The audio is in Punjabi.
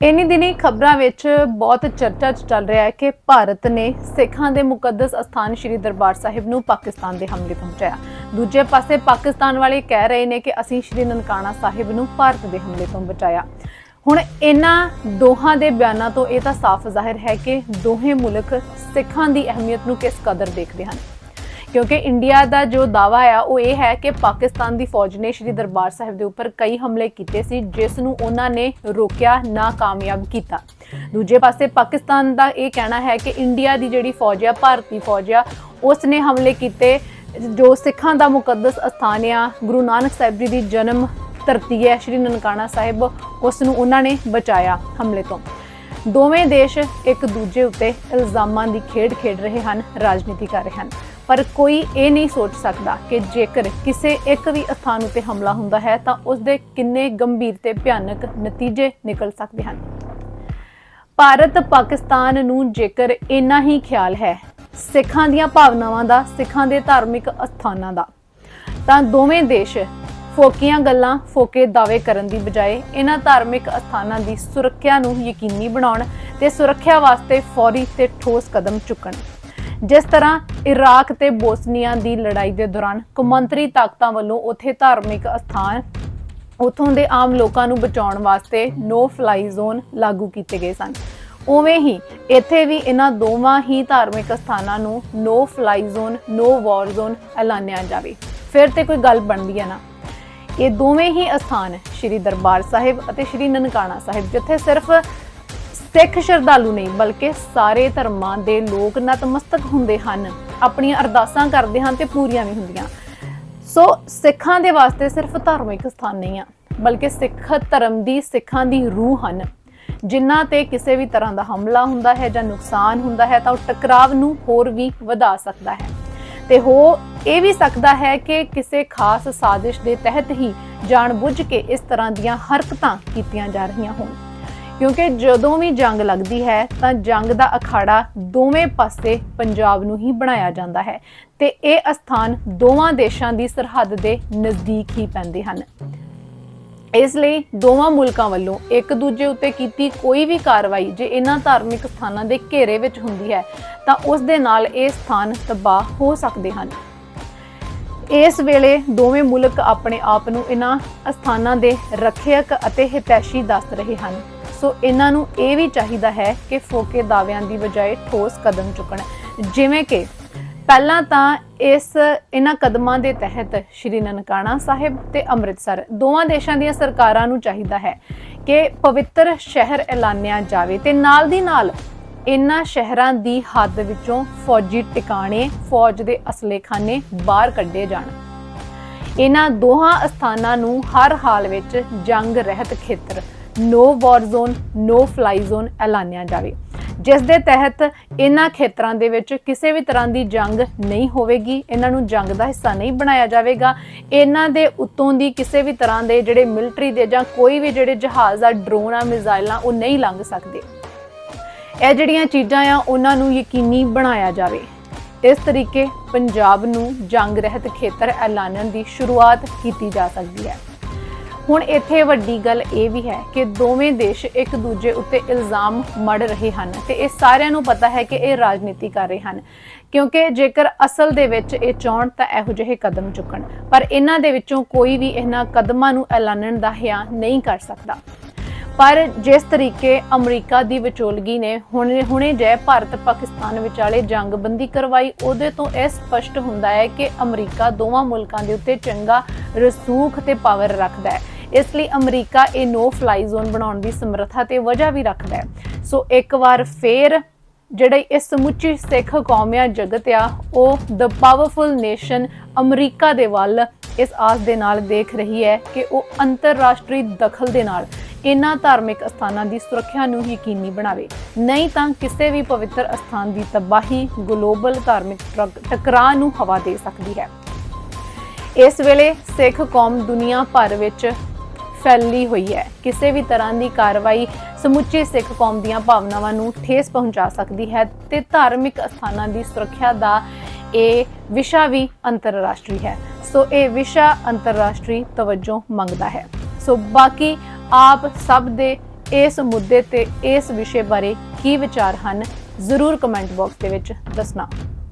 ਇਨੀ ਦਿਨੀ ਖਬਰਾਂ ਵਿੱਚ ਬਹੁਤ ਚਰਚਾ 'ਚ ਚੱਲ ਰਿਹਾ ਹੈ ਕਿ ਭਾਰਤ ਨੇ ਸਿੱਖਾਂ ਦੇ ਮੁਕੱਦਸ ਅਸਥਾਨ ਸ੍ਰੀ ਦਰਬਾਰ ਸਾਹਿਬ ਨੂੰ ਪਾਕਿਸਤਾਨ ਦੇ ਹਮਲੇ ਤੋਂ ਬਚਾਇਆ ਦੂਜੇ ਪਾਸੇ ਪਾਕਿਸਤਾਨ ਵਾਲੇ ਕਹਿ ਰਹੇ ਨੇ ਕਿ ਅਸੀਂ ਸ੍ਰੀ ਨਨਕਾਣਾ ਸਾਹਿਬ ਨੂੰ ਭਾਰਤ ਦੇ ਹਮਲੇ ਤੋਂ ਬਚਾਇਆ। ਹੁਣ ਇਹਨਾਂ ਦੋਹਾਂ ਦੇ ਬਿਆਨਾਂ ਤੋਂ ਇਹ ਤਾਂ ਸਾਫ਼ ਜ਼ਾਹਿਰ ਹੈ ਕਿ ਦੋਹੇ ਮੁਲਕ ਸਿੱਖਾਂ ਦੀ ਅਹਿਮੀਅਤ ਨੂੰ ਕਿਸ ਕਦਰ ਦੇਖਦੇ ਹਨ। ਕਿਉਂਕਿ ਇੰਡੀਆ ਦਾ ਜੋ ਦਾਵਾ ਆ, ਉਹ ਇਹ ਹੈ ਕਿ ਪਾਕਿਸਤਾਨ ਦੀ ਫੌਜ ਨੇ ਸ਼੍ਰੀ ਦਰਬਾਰ ਸਾਹਿਬ ਦੇ ਉੱਪਰ ਕਈ ਹਮਲੇ ਕੀਤੇ ਸੀ, ਜਿਸ ਨੂੰ ਉਹਨਾਂ ਨੇ ਰੋਕਿਆ ਨਾ ਕਾਮਯਾਬ ਕੀਤਾ। ਦੂਜੇ ਪਾਸੇ ਪਾਕਿਸਤਾਨ ਦਾ ਇਹ ਕਹਿਣਾ ਹੈ ਕਿ ਇੰਡੀਆ ਦੀ ਜਿਹੜੀ ਫੌਜ ਆ, ਭਾਰਤੀ ਫੌਜ ਆ ਉਸ ਨੇ ਹਮਲੇ ਕੀਤੇ, ਜੋ ਸਿੱਖਾਂ ਦਾ ਮੁਕੱਦਸ ਅਸਥਾਨ ਆ, ਗੁਰੂ ਨਾਨਕ ਸਾਹਿਬ ਜੀ ਦੀ ਜਨਮ ਧਰਤੀ ਹੈ, ਸ਼੍ਰੀ ਨਨਕਾਣਾ ਸਾਹਿਬ ਉਸ ਨੂੰ ਉਹਨਾਂ ਨੇ ਬਚਾਇਆ ਹਮਲੇ ਤੋਂ। ਦੋਵੇਂ ਦੇਸ਼ ਇੱਕ ਦੂਜੇ ਉੱਤੇ ਇਲਜ਼ਾਮਾਂ ਦੀ ਖੇਡ ਖੇਡ ਰਹੇ ਹਨ, ਰਾਜਨੀਤੀ ਕਰ ਰਹੇ ਹਨ। ਪਰ ਕੋਈ ਇਹ ਨਹੀਂ ਸੋਚ ਸਕਦਾ ਕਿ ਜੇਕਰ ਕਿਸੇ ਇੱਕ ਵੀ ਅਸਥਾਨ ਉੱਤੇ ਹਮਲਾ ਹੁੰਦਾ ਹੈ, ਤਾਂ ਉਸ ਦੇ ਕਿੰਨੇ ਗੰਭੀਰ ਤੇ ਭਿਆਨਕ ਨਤੀਜੇ ਨਿਕਲ ਸਕਦੇ ਹਨ। ਭਾਰਤ ਪਾਕਿਸਤਾਨ ਨੂੰ ਜੇਕਰ ਇੰਨਾ ਹੀ ਖਿਆਲ ਹੈ, ਸਿੱਖਾਂ ਦੀਆਂ ਭਾਵਨਾਵਾਂ ਦਾ, ਸਿੱਖਾਂ ਦੇ ਧਾਰਮਿਕ ਅਸਥਾਨਾਂ ਦਾ, ਤਾਂ ਦੋਵੇਂ ਦੇਸ਼ ਫੋਕੀਆਂ ਗੱਲਾਂ, ਫੋਕੇ ਦਾਅਵੇ ਕਰਨ ਦੀ ਬਜਾਏ ਇਹਨਾਂ ਧਾਰਮਿਕ ਅਸਥਾਨਾਂ ਦੀ ਸੁਰੱਖਿਆ ਨੂੰ ਯਕੀਨੀ ਬਣਾਉਣ ਤੇ ਸੁਰੱਖਿਆ ਵਾਸਤੇ ਫੌਰੀ ਤੇ ਠੋਸ ਕਦਮ ਚੁੱਕਣ। ਜਿਸ ਤਰ੍ਹਾਂ ਇਰਾਕ ਤੇ ਬੋਸਨੀਆ ਦੀ ਲੜਾਈ ਦੇ ਦੌਰਾਨ ਕੌਮਾਂਤਰੀ ਤਾਕਤਾਂ ਵੱਲੋਂ ਉੱਥੇ ਧਾਰਮਿਕ ਅਸਥਾਨ ਉਥੋਂ ਦੇ ਆਮ ਲੋਕਾਂ ਨੂੰ ਬਚਾਉਣ ਵਾਸਤੇ ਨੋ ਫਲਾਈ ਜ਼ੋਨ ਲਾਗੂ ਕੀਤੇ ਗਏ ਸਨ। ਉਵੇਂ ਹੀ ਇੱਥੇ ਵੀ ਇਹਨਾਂ ਦੋਵਾਂ ਹੀ ਧਾਰਮਿਕ ਸਥਾਨਾਂ ਨੂੰ no fly zone no war zone ਐਲਾਨਿਆ ਜਾਵੇ। ਫਿਰ ਤੇ ਕੋਈ ਗੱਲ ਬਣਦੀ ਹੈ ਨਾ। ਇਹ ਦੋਵੇਂ ਹੀ ਅਸਥਾਨ ਸ਼੍ਰੀ ਦਰਬਾਰ ਸਾਹਿਬ ਅਤੇ ਸ਼੍ਰੀ ਨਨਕਾਣਾ ਸਾਹਿਬ, ਜਿੱਥੇ ਸਿਰਫ ਸਿੱਖ ਸ਼ਰਧਾਲੂ ਨਹੀਂ, ਬਲਕਿ ਸਾਰੇ ਧਰਮਾਂ ਦੇ ਲੋਕ ਨਤਮਸਤਕ ਹੁੰਦੇ ਹਨ। ਆਪਣੀਆਂ ਅਰਦਾਸਾਂ ਕਰਦੇ ਹਨ ਤੇ ਪੂਰੀਆਂ ਵੀ ਹੁੰਦੀਆਂ। ਸੋ ਸਿੱਖਾਂ ਦੇ ਵਾਸਤੇ ਸਿਰਫ ਧਾਰਮਿਕ ਸਥਾਨ ਨਹੀਂ ਆ, ਬਲਕਿ ਸਿੱਖ ਧਰਮ ਦੀ, ਸਿੱਖਾਂ ਦੀ ਰੂਹ ਹਨ। ਜਿਨ੍ਹਾਂ ਤੇ ਕਿਸੇ ਵੀ ਤਰ੍ਹਾਂ ਦਾ ਹਮਲਾ ਹੁੰਦਾ ਹੈ ਜਾਂ ਨੁਕਸਾਨ ਹੁੰਦਾ ਹੈ, ਤਾਂ ਉਹ ਟਕਰਾਵ ਨੂੰ ਹੋਰ ਵੀ ਵਧਾ ਸਕਦਾ ਹੈ। ਤੇ ਹੋ ਇਹ ਵੀ ਸਕਦਾ ਹੈ ਕਿ ਕਿਸੇ ਖਾਸ ਸਾਜ਼ਿਸ਼ ਦੇ ਤਹਿਤ ਹੀ ਜਾਣਬੁੱਝ ਕੇ ਇਸ ਤਰ੍ਹਾਂ ਦੀਆਂ ਹਰਕਤਾਂ ਕੀਤੀਆਂ ਜਾ ਰਹੀਆਂ ਹੋਣ। ਕਿਉਂਕਿ ਜਦੋਂ ਵੀ ਜੰਗ ਲੱਗਦੀ ਹੈ, ਤਾਂ ਜੰਗ ਦਾ ਅਖਾੜਾ ਦੋਵੇਂ ਪਾਸੇ ਪੰਜਾਬ ਨੂੰ ਹੀ ਬਣਾਇਆ ਜਾਂਦਾ ਹੈ ਤੇ ਇਹ ਅਸਥਾਨ ਦੋਵਾਂ ਦੇਸ਼ਾਂ ਦੀ ਸਰਹੱਦ ਦੇ ਨਜ਼ਦੀਕ ਹੀ ਪੈਂਦੇ ਹਨ। ਇਸ ਲਈ ਦੋਵਾਂ ਮੁਲਕਾਂ ਵੱਲੋਂ ਇੱਕ ਦੂਜੇ ਉੱਤੇ ਕੀਤੀ ਕੋਈ ਵੀ ਕਾਰਵਾਈ ਜੇ ਇਹਨਾਂ ਧਾਰਮਿਕ ਸਥਾਨਾਂ ਦੇ ਘੇਰੇ ਵਿੱਚ ਹੁੰਦੀ ਹੈ, ਤਾਂ ਉਸ ਦੇ ਨਾਲ ਇਹ ਸਥਾਨ ਤਬਾਹ ਹੋ ਸਕਦੇ ਹਨ। ਇਸ ਵੇਲੇ ਦੋਵੇਂ ਮੁਲਕ ਆਪਣੇ ਆਪ ਨੂੰ ਇਹਨਾਂ ਅਸਥਾਨਾਂ ਦੇ ਰੱਖਿਅਕ ਅਤੇ ਹਿਤੈਸ਼ੀ ਦੱਸ ਰਹੇ ਹਨ। ਸੋ ਇਹਨਾਂ ਨੂੰ ਇਹ ਵੀ ਚਾਹੀਦਾ ਹੈ ਕਿ ਫੋਕੇ ਦਾਅਵਿਆਂ ਦੀ ਬਜਾਏ ਠੋਸ ਕਦਮ ਚੁੱਕਣ। ਜਿਵੇਂ ਕਿ ਪਹਿਲਾਂ ਤਾਂ ਇਸ ਇਹਨਾਂ ਕਦਮਾਂ ਦੇ ਤਹਿਤ ਸ਼੍ਰੀ ਨਨਕਾਣਾ ਸਾਹਿਬ ਤੇ ਅੰਮ੍ਰਿਤਸਰ ਦੋਵਾਂ ਦੇਸ਼ਾਂ ਦੀਆਂ ਸਰਕਾਰਾਂ ਨੂੰ ਚਾਹੀਦਾ ਹੈ ਕਿ ਪਵਿੱਤਰ ਸ਼ਹਿਰ ਐਲਾਨਿਆ ਜਾਵੇ ਤੇ ਨਾਲ ਦੀ ਨਾਲ ਇਨ੍ਹਾਂ ਸ਼ਹਿਰਾਂ ਦੀ ਹੱਦ ਵਿੱਚੋਂ ਫੌਜੀ ਟਿਕਾਣੇ, ਫੌਜ ਦੇ ਅਸਲੇਖਾਨੇ ਬਾਹਰ ਕੱਢੇ ਜਾਣ। ਇਹਨਾਂ ਦੋਹਾਂ ਅਸਥਾਨਾਂ ਨੂੰ ਹਰ ਹਾਲ ਵਿੱਚ ਜੰਗ ਰਹਿਤ ਖੇਤਰ no war zone no fly zone ਐਲਾਨਿਆ ਜਾਵੇ। ਜਿਸ ਦੇ ਤਹਿਤ ਇਹਨਾਂ ਖੇਤਰਾਂ ਦੇ ਵਿੱਚ ਕਿਸੇ ਵੀ ਤਰ੍ਹਾਂ ਦੀ ਜੰਗ ਨਹੀਂ ਹੋਵੇਗੀ, ਇਹਨਾਂ ਨੂੰ ਜੰਗ ਦਾ ਹਿੱਸਾ ਨਹੀਂ ਬਣਾਇਆ ਜਾਵੇਗਾ। ਇਹਨਾਂ ਦੇ ਉੱਤੋਂ ਦੀ ਕਿਸੇ ਵੀ ਤਰ੍ਹਾਂ ਦੇ ਜਿਹੜੇ ਮਿਲਟਰੀ ਦੇ ਜਾਂ ਕੋਈ ਵੀ ਜਿਹੜੇ ਜਹਾਜ਼ ਆ ਡਰੋਨ ਆ ਮਿਜ਼ਾਈਲਾਂ, ਉਹ ਨਹੀਂ ਲੰਘ ਸਕਦੇ। ਇਹ ਜਿਹੜੀਆਂ ਚੀਜ਼ਾਂ ਆ, ਉਹਨਾਂ ਨੂੰ ਯਕੀਨੀ ਬਣਾਇਆ ਜਾਵੇ। ਇਸ ਤਰੀਕੇ ਪੰਜਾਬ ਨੂੰ ਜੰਗ ਰਹਿਤ ਖੇਤਰ ਐਲਾਨਣ ਦੀ ਸ਼ੁਰੂਆਤ ਕੀਤੀ ਜਾ ਸਕਦੀ ਹੈ। ਹੁਣ ਇੱਥੇ ਵੱਡੀ ਗੱਲ ਇਹ ਵੀ ਹੈ ਕਿ ਦੋਵੇਂ ਦੇਸ਼ ਇੱਕ ਦੂਜੇ ਉੱਤੇ ਇਲਜ਼ਾਮ ਮੜ ਰਹੇ ਹਨ ਤੇ ਇਹ ਸਾਰਿਆਂ ਨੂੰ ਪਤਾ ਹੈ ਕਿ ਇਹ ਰਾਜਨੀਤੀ ਕਰ ਰਹੇ ਹਨ। ਕਿਉਂਕਿ ਜੇਕਰ ਅਸਲ ਦੇ ਵਿੱਚ ਇਹ ਚਾਹਣ ਤਾਂ ਇਹੋ ਜਿਹੇ ਕਦਮ ਚੁੱਕਣ, ਪਰ ਇਹਨਾਂ ਦੇ ਵਿੱਚੋਂ ਕੋਈ ਵੀ ਇਹਨਾਂ ਕਦਮਾਂ ਨੂੰ ਐਲਾਨਣ ਦਾ ਹਿਆ ਨਹੀਂ ਕਰ ਸਕਦਾ। ਪਰ ਜਿਸ ਤਰੀਕੇ ਅਮਰੀਕਾ ਦੀ ਵਿਚੋਲਗੀ ਨੇ ਹੁਣੇ ਹੁਣੇ ਜੈ ਭਾਰਤ ਪਾਕਿਸਤਾਨ ਵਿਚਾਲੇ ਜੰਗਬੰਦੀ ਕਰਵਾਈ, ਉਹਦੇ ਤੋਂ ਇਹ ਸਪਸ਼ਟ ਹੁੰਦਾ ਹੈ ਕਿ ਅਮਰੀਕਾ ਦੋਵਾਂ ਮੁਲਕਾਂ ਦੇ ਉੱਤੇ ਚੰਗਾ, ਰਸੂਖ ਤੇ ਪਾਵਰ ਰੱਖਦਾ ਹੈ। ਇਸ ਲਈ ਅਮਰੀਕਾ ਇਹ ਨੋ ਫਲਾਈ ਜ਼ੋਨ ਬਣਾਉਣ ਦੀ ਸਮਰੱਥਾ ਤੇ ਵਜ੍ਹਾ ਵੀ ਰੱਖਦਾ ਹੈ। ਸੋ ਇੱਕ ਵਾਰ ਫੇਰ ਜਿਹੜੇ ਇਸ ਸਮੁੱਚੀ ਸਿੱਖ ਕੌਮ ਜਗਤ ਆ, ਉਹ ਦ ਪਾਵਰਫੁਲ ਨੇਸ਼ਨ ਅਮਰੀਕਾ ਦੇ ਵੱਲ ਇਸ ਆਸ ਦੇ ਨਾਲ ਦੇਖ ਰਹੀ ਹੈ ਕਿ ਉਹ ਅੰਤਰਰਾਸ਼ਟਰੀ ਦਖਲ ਦੇ ਨਾਲ ਇਹਨਾਂ ਧਾਰਮਿਕ ਅਸਥਾਨਾਂ ਦੀ ਸੁਰੱਖਿਆ ਨੂੰ ਯਕੀਨੀ ਬਣਾਵੇ। ਨਹੀਂ ਤਾਂ ਕਿਸੇ ਵੀ ਪਵਿੱਤਰ ਅਸਥਾਨ ਦੀ ਤਬਾਹੀ ਗਲੋਬਲ ਧਾਰਮਿਕ ਟਕਰਾਅ ਨੂੰ ਹਵਾ ਦੇ ਸਕਦੀ ਹੈ। ਇਸ ਵੇਲੇ ਸਿੱਖ ਕੌਮ ਦੁਨੀਆ ਭਰ ਵਿੱਚ ਫੈਲੀ ਹੋਈ ਹੈ। ਕਿਸੇ ਵੀ ਤਰ੍ਹਾਂ ਦੀ ਕਾਰਵਾਈ ਸਮੁੱਚੀ ਸਿੱਖ ਕੌਮ ਦੀਆਂ ਭਾਵਨਾਵਾਂ ਨੂੰ ਠੇਸ ਪਹੁੰਚਾ ਸਕਦੀ ਹੈ ਤੇ ਧਾਰਮਿਕ ਅਸਥਾਨਾਂ ਦੀ ਸੁਰੱਖਿਆ ਦਾ ਇਹ ਵਿਸ਼ਾ ਵੀ ਅੰਤਰਰਾਸ਼ਟਰੀ ਹੈ। ਸੋ ਇਹ ਵਿਸ਼ਾ ਅੰਤਰਰਾਸ਼ਟਰੀ ਤਵੱਜੋ ਮੰਗਦਾ ਹੈ। ਸੋ ਬਾਕੀ ਆਪ ਸਭ ਦੇ ਇਸ ਮੁੱਦੇ ਤੇ ਇਸ ਵਿਸ਼ੇ ਬਾਰੇ ਕੀ ਵਿਚਾਰ ਹਨ, ਜ਼ਰੂਰ ਕਮੈਂਟ ਬਾਕਸ ਦੇ ਵਿੱਚ ਦੱਸਣਾ।